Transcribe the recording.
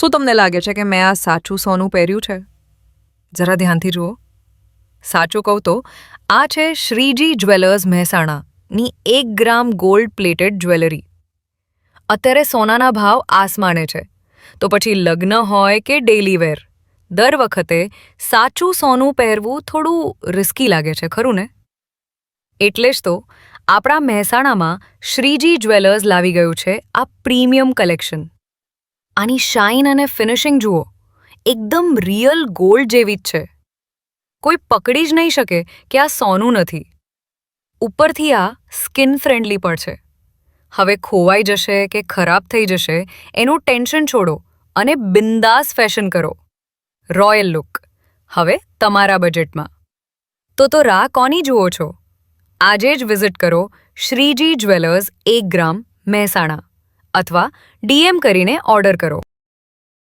શું તમને લાગે છે કે મેં આ સાચું સોનું પહેર્યું છે? જરા ધ્યાનથી જુઓ. સાચું કહું તો, આ છે શ્રીજી જ્વેલર્સ મહેસાણાની એક ગ્રામ ગોલ્ડ પ્લેટેડ જ્વેલરી. અત્યારે સોનાના ભાવ આસમાને છે. તો પછી લગ્ન હોય કે ડેલી વેર દર વખતે સાચું સોનું પહેરવું થોડું રિસ્કી લાગે છે, ખરું ને? એટલે જ તો, આપણા મહેસાણામાં શ્રીજી જ્વેલર્સ લાવી ગયું છે આ પ્રીમિયમ કલેક્શન. આની શાઇન અને ફિનિશિંગ જુઓ. એકદમ રિયલ ગોલ્ડ જેવી જ છે. કોઈ પકડી જ નહીં શકે કે આ સોનું નથી. ઉપરથી આ સ્કિન ફ્રેન્ડલી પણ છે. હવે ખોવાઈ જશે કે ખરાબ થઈ જશે એનું ટેન્શન છોડો અને બિંદાસ ફેશન કરો. Royal look. હવે તમારા બજેટમાં. તો તો રાહ કોની જુઓ છો? આજે જ વિઝિટ કરો શ્રીજી જ્વેલર્સ એક ગ્રામ મહેસાણા. અથવા ડીએમ કરીને ઓર્ડર કરો.